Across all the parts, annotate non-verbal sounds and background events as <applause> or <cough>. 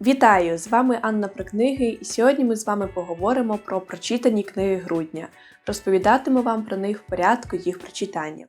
Вітаю! З вами Анна про книги, і сьогодні ми з вами поговоримо про прочитані книги грудня. Розповідатиму вам про них в порядку їх прочитання.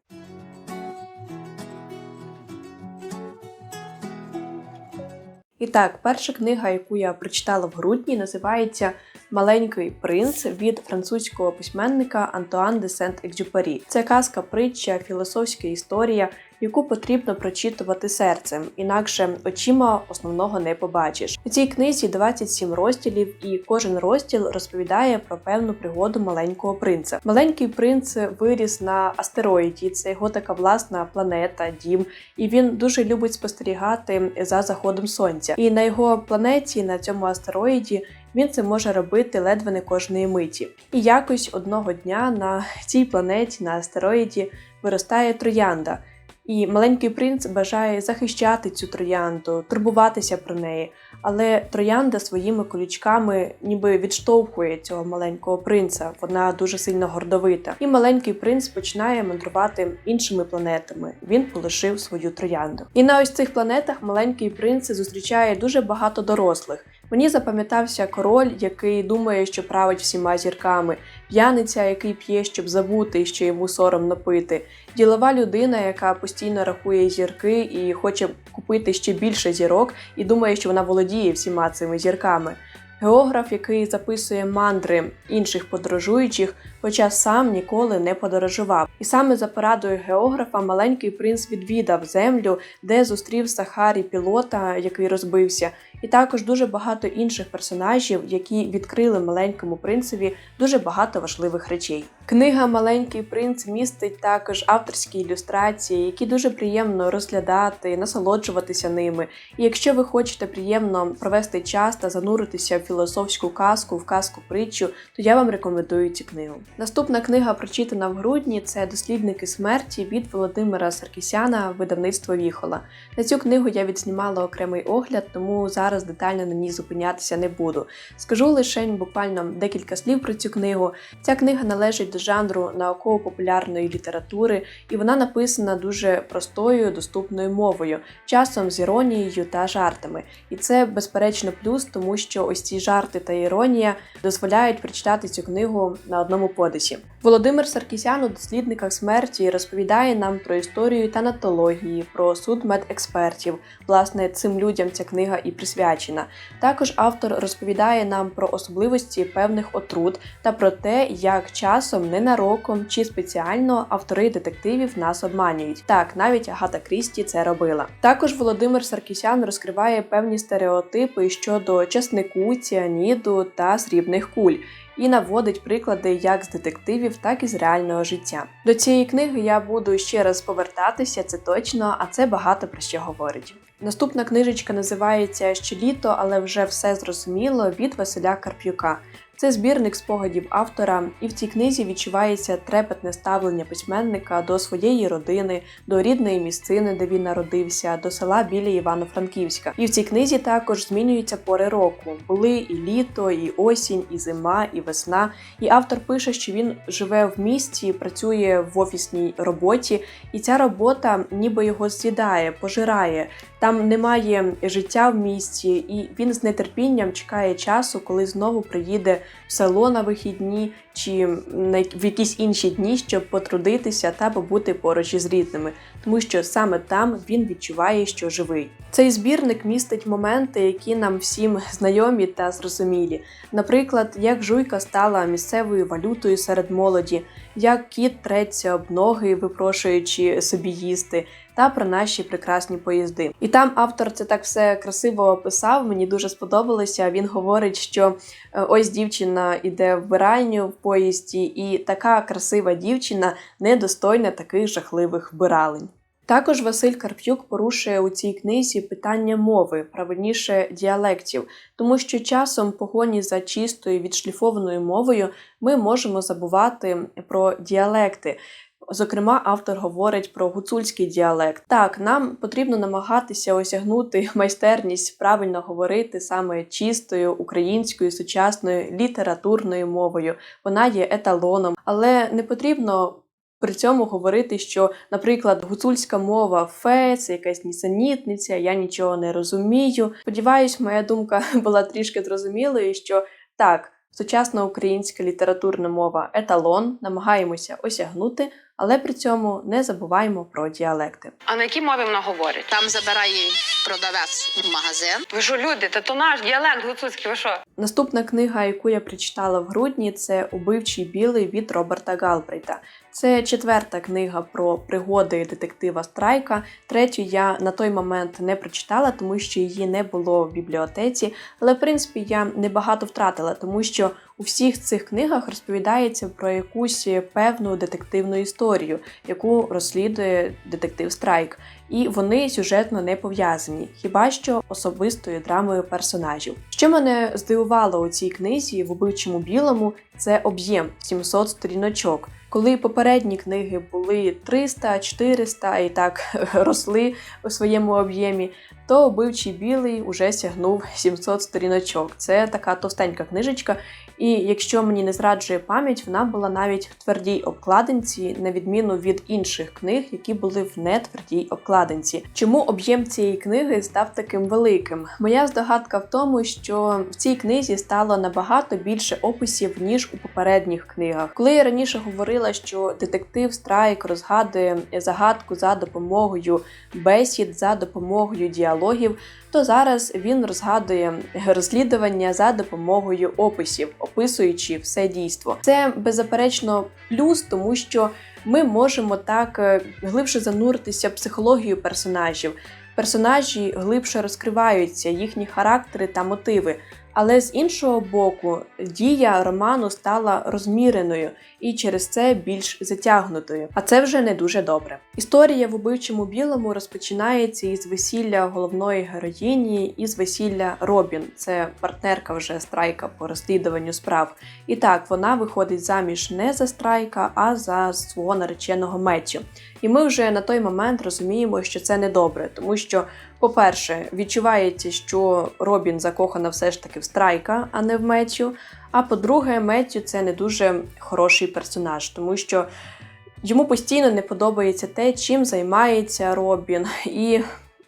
І так, перша книга, яку я прочитала в грудні, називається Маленький принц від французького письменника Антуан де Сент-Екзюпері. Це казка, притча, філософська історія, яку потрібно прочитувати серцем, інакше очима основного не побачиш. У цій книзі 27 розділів, і кожен розділ розповідає про певну пригоду маленького принца. Маленький принц виріс на астероїді, це його така власна планета, дім, і він дуже любить спостерігати за заходом сонця. І на його планеті, на цьому астероїді, він це може робити ледве не кожної миті. І якось одного дня на цій планеті, на астероїді, виростає троянда. І маленький принц бажає захищати цю троянду, турбуватися про неї. Але троянда своїми колючками ніби відштовхує цього маленького принца. Вона дуже сильно гордовита. І маленький принц починає мандрувати іншими планетами. Він полишив свою троянду. І на ось цих планетах маленький принц зустрічає дуже багато дорослих. Мені запам'ятався король, який думає, що править всіма зірками, п'яниця, який п'є, щоб забути, що йому соромно пити, ділова людина, яка постійно рахує зірки і хоче купити ще більше зірок, і думає, що вона володіє всіма цими зірками. Географ, який записує мандри інших подорожуючих, хоча сам ніколи не подорожував. І саме за порадою географа маленький принц відвідав землю, де зустрів Сахарі пілота, який розбився, і також дуже багато інших персонажів, які відкрили маленькому принцеві дуже багато важливих речей. Книга Маленький принц містить також авторські ілюстрації, які дуже приємно розглядати, насолоджуватися ними. І якщо ви хочете приємно провести час та зануритися в філософську казку, в казку притчу, то я вам рекомендую цю книгу. Наступна книга, прочитана в грудні, це Дослідники смерті від Володимира Саркісяна, видавництво Віхола. На цю книгу я відзнімала окремий огляд, тому зараз детально на ній зупинятися не буду. Скажу лише буквально декілька слів про цю книгу. Ця книга належить до жанру науково-популярної літератури, і вона написана дуже простою, доступною мовою, часом з іронією та жартами. І це безперечно плюс, тому що ось ці жарти та іронія дозволяють прочитати цю книгу на одному подисі. Володимир Саркісян у дослідниках смерті розповідає нам про історію танатології, про суд медекспертів. Власне, цим людям ця книга і присвячена. Також автор розповідає нам про особливості певних отрут та про те, як часом ненароком чи спеціально автори детективів нас обманюють. Так, навіть Агата Крісті це робила. Також Володимир Саркісян розкриває певні стереотипи щодо часнику, ціаніду та срібних куль. І наводить приклади як з детективів, так і з реального життя. До цієї книги я буду ще раз повертатися, це точно, а це багато про що говорить. Наступна книжечка називається Ще літо, але вже все зрозуміло від Василя Карп'юка. Це збірник спогадів автора, і в цій книзі відчувається трепетне ставлення письменника до своєї родини, до рідної місцини, де він народився, до села біля Івано-Франківська. І в цій книзі також змінюються пори року. Були і літо, і осінь, і зима, і весна. І автор пише, що він живе в місті, працює в офісній роботі, і ця робота ніби його з'їдає, пожирає. Там немає життя в місті, і він з нетерпінням чекає часу, коли знову приїде в село на вихідні чи в якісь інші дні, щоб потрудитися та побути поруч із рідними, тому що саме там він відчуває, що живий. Цей збірник містить моменти, які нам всім знайомі та зрозумілі. Наприклад, як жуйка стала місцевою валютою серед молоді, як кіт треться об ноги, випрошуючи собі їсти. Та про наші прекрасні поїзди. І там автор це так все красиво описав. Мені дуже сподобалося. Він говорить, що ось дівчина іде в вбиральню в поїзді, і така красива дівчина недостойна таких жахливих вбиралень. Також Василь Карп'юк порушує у цій книзі питання мови, правильніше діалектів, тому що часом погоні за чистою відшліфованою мовою ми можемо забувати про діалекти. Зокрема, автор говорить про гуцульський діалект. Так, нам потрібно намагатися осягнути майстерність правильно говорити саме чистою українською сучасною літературною мовою. Вона є еталоном, але не потрібно При цьому говорити, що, наприклад, гуцульська мова фе, це якась нісенітниця, я нічого не розумію. Сподіваюсь, моя думка <laughs> була трішки зрозумілою, що так, сучасна українська літературна мова еталон, намагаємося осягнути, але при цьому не забуваємо про діалекти. А на якій мові вона говорить? Там забирає продавець в магазин. Ви що, люди? Та то наш діалект гуцульський, ви що? Наступна книга, яку я прочитала в грудні, це Убивчий білий від Роберта Галбрейта. Це четверта книга про пригоди детектива Страйка. Третю я на той момент не прочитала, тому що її не було в бібліотеці. Але в принципі я небагато втратила, тому що у всіх цих книгах розповідається про якусь певну детективну історію, яку розслідує детектив Страйк. І вони сюжетно не пов'язані, хіба що особистою драмою персонажів. Що мене здивувало у цій книзі в убивчому білому, це об'єм 700 сторіночок. Коли попередні книги були 300, 400 і так <laughs> росли у своєму об'ємі, то «Вбивчий білий уже сягнув 700 сторіночок. Це така товстенька книжечка. І якщо мені не зраджує пам'ять, вона була навіть в твердій обкладинці, на відміну від інших книг, які були в нетвердій обкладинці. Чому об'єм цієї книги став таким великим? Моя здогадка в тому, що в цій книзі стало набагато більше описів ніж у попередніх книгах. Коли я раніше говорила, що детектив Страйк розгадує загадку за допомогою бесід, за допомогою діалогів, то зараз він розгадує розслідування за допомогою описів, описуючи все дійство. Це беззаперечно плюс, тому що ми можемо так е, глибше зануритися в психологію персонажів. Персонажі глибше розкриваються, їхні характери та мотиви. Але з іншого боку, дія роману стала розміреною і через це більш затягнутою. А це вже не дуже добре. Історія в убивчому білому розпочинається із весілля головної героїні із весілля Робін. Це партнерка вже страйка по розслідуванню справ. І так, вона виходить заміж не за страйка, а за свого нареченого Меттю. І ми вже на той момент розуміємо, що це не добре, тому що, по-перше, відчувається, що Робін закохана все ж таки в страйка, а не в Меттю. А по-друге, Меттю це не дуже хороший персонаж, тому що йому постійно не подобається те, чим займається Робін. І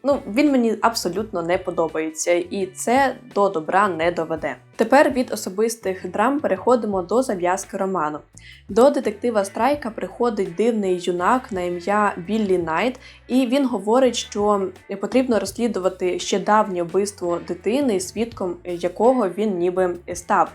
ну, він мені абсолютно не подобається, і це до добра не доведе. Тепер від особистих драм переходимо до зав'язки роману. До детектива Страйка приходить дивний юнак на ім'я Біллі Найт, і він говорить, що потрібно розслідувати ще давнє вбивство дитини, свідком якого він ніби став.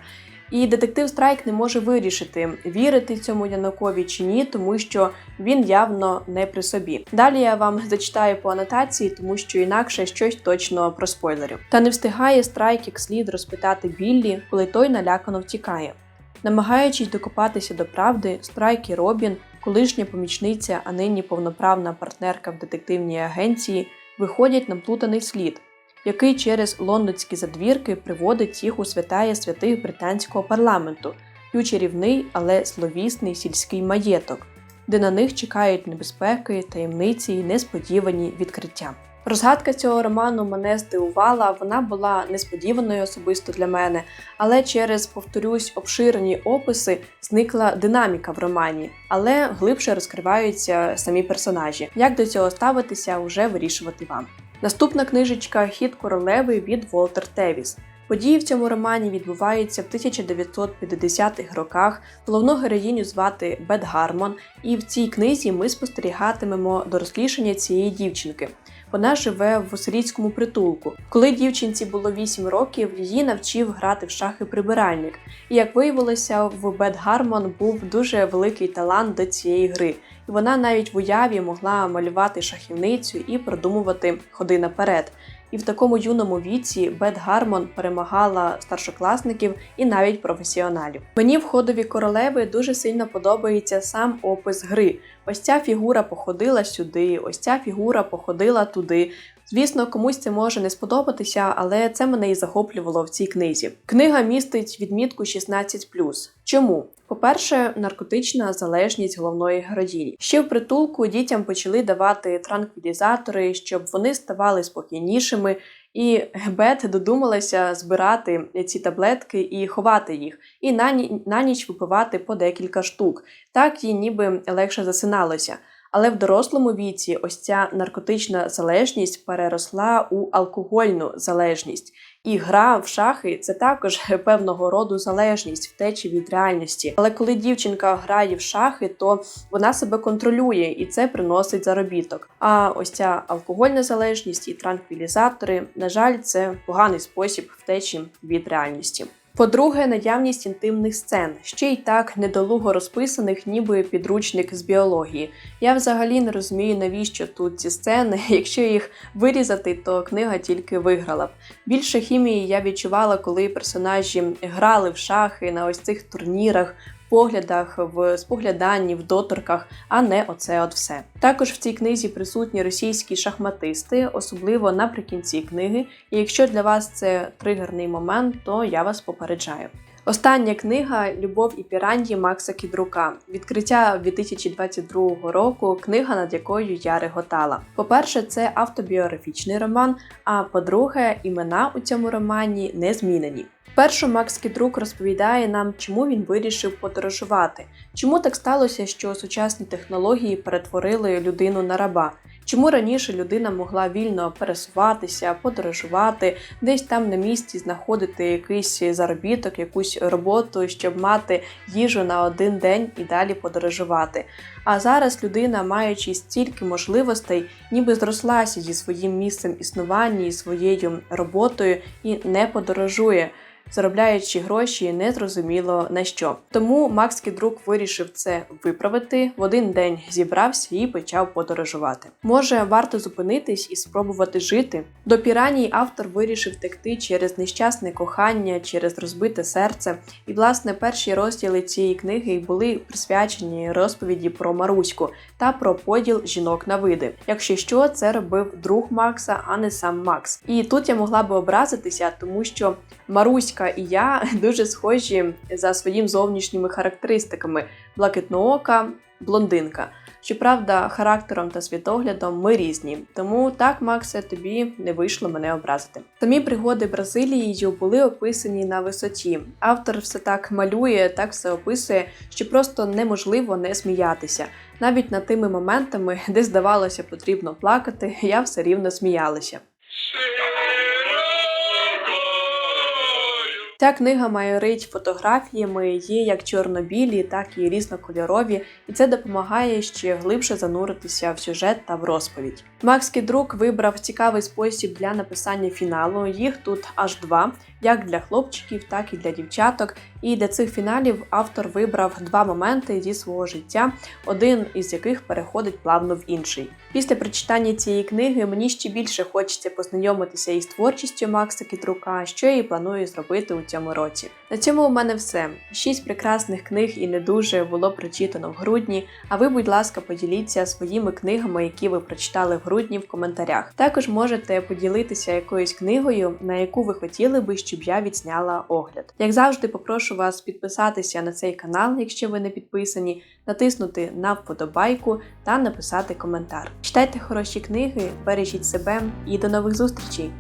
І детектив Страйк не може вирішити, вірити цьому Янокові чи ні, тому що він явно не при собі. Далі я вам <laughs> зачитаю по анотації, тому що інакше щось точно проспойлерю. Та не встигає Страйк як слід розпитати Біллі, коли той налякано втікає. Намагаючись докопатися до правди, Страйк і Робін, колишня помічниця, а нині повноправна партнерка в детективній агенції, виходять на плутаний слід який через лондонські задвірки приводить їх у святая святих британського парламенту і у чарівний, але словісний сільський маєток, де на них чекають небезпеки, таємниці й несподівані відкриття. Розгадка цього роману мене здивувала, вона була несподіваною особисто для мене, але через, повторюсь, обширені описи зникла динаміка в романі, але глибше розкриваються самі персонажі. Як до цього ставитися, вже вирішувати вам. Наступна книжечка Хід королеви від Волтер Тевіс. Події в цьому романі відбуваються в 1950-х роках. Головну героїню звати Бет Гармон, і в цій книзі ми спостерігатимемо дорослішання цієї дівчинки. Вона живе в сирійському притулку. Коли дівчинці було 8 років, її навчив грати в шахи прибиральник. І як виявилося, в Бет Гармон був дуже великий талант до цієї гри і вона навіть в уяві могла малювати шахівницю і продумувати ходи наперед. І в такому юному віці Бет Гармон перемагала старшокласників і навіть професіоналів. Мені в ходові королеви дуже сильно подобається сам опис гри. Ось ця фігура походила сюди, ось ця фігура походила туди. Звісно, комусь це може не сподобатися, але це мене і захоплювало в цій книзі. Книга містить відмітку 16+. Чому? По-перше, наркотична залежність головної героїні. Ще в притулку дітям почали давати транквілізатори, щоб вони ставали спокійнішими. І Бет додумалася збирати ці таблетки і ховати їх, і на, на ніч випивати по декілька штук. Так їй ніби легше засиналося. Але в дорослому віці ось ця наркотична залежність переросла у алкогольну залежність. І гра в шахи це також <laughs> певного роду залежність, втечі від реальності. Але коли дівчинка грає в шахи, то вона себе контролює і це приносить заробіток. А ось ця алкогольна залежність і транквілізатори, на жаль, це поганий спосіб втечі від реальності. По-друге, наявність інтимних сцен, ще й так недолуго розписаних, ніби підручник з біології. Я взагалі не розумію, навіщо тут ці сцени. <laughs> Якщо їх вирізати, то книга тільки виграла б. Більше хімії я відчувала, коли персонажі грали в шахи на ось цих турнірах, поглядах, в спогляданні, в доторках, а не оце от все. Також в цій книзі присутні російські шахматисти, особливо наприкінці книги. І якщо для вас це тригерний момент, то я вас попереджаю. Остання книга Любов і піран'ї Макса Кідрука. Відкриття 2022 року. Книга, над якою я реготала. По-перше, це автобіографічний роман. А по-друге, імена у цьому романі не змінені. Першу Макс Кідрук розповідає нам, чому він вирішив подорожувати, чому так сталося, що сучасні технології перетворили людину на раба. Чому раніше людина могла вільно пересуватися, подорожувати, десь там на місці знаходити якийсь заробіток, якусь роботу, щоб мати їжу на один день і далі подорожувати. А зараз людина, маючи стільки можливостей, ніби зрослася зі своїм місцем існування і своєю роботою і не подорожує. Заробляючи гроші, не зрозуміло на що. Тому Макс Кідрук вирішив це виправити. В один день зібрався і почав подорожувати. Може, варто зупинитись і спробувати жити. До піраній автор вирішив втекти через нещасне кохання, через розбите серце. І, власне, перші розділи цієї книги були присвячені розповіді про Маруську та про поділ жінок на види. Якщо що, це робив друг Макса, а не сам Макс. І тут я могла би образитися, тому що Маруська і я <laughs> дуже схожі за своїм зовнішніми характеристиками: блакитноока, блондинка. Щоправда, характером та світоглядом ми різні, тому так, Максе, тобі не вийшло мене образити. Самі пригоди Бразилією були описані на висоті. Автор все так малює, так все описує, що просто неможливо не сміятися. Навіть над тими моментами, де здавалося потрібно плакати, я все рівно сміялася. Ця книга майорить фотографіями, є як чорно-білі, так і різнокольорові, і це допомагає ще глибше зануритися в сюжет та в розповідь. Макс Кідрук вибрав цікавий спосіб для написання фіналу. Їх тут аж два, як для хлопчиків, так і для дівчаток. І для цих фіналів автор вибрав два моменти зі свого життя, один із яких переходить плавно в інший. Після прочитання цієї книги мені ще більше хочеться познайомитися із творчістю Макса Кітрука, що я і планую зробити у цьому році. На цьому у мене все. Шість прекрасних книг і не дуже було прочитано в грудні. А ви, будь ласка, поділіться своїми книгами, які ви прочитали в грудні в коментарях. Також можете поділитися якоюсь книгою, на яку ви хотіли би, щоб я відзняла огляд. Як завжди, попрошу вас підписатися на цей канал, якщо ви не підписані, натиснути на вподобайку та написати коментар. Читайте хороші книги, бережіть себе і до нових зустрічей!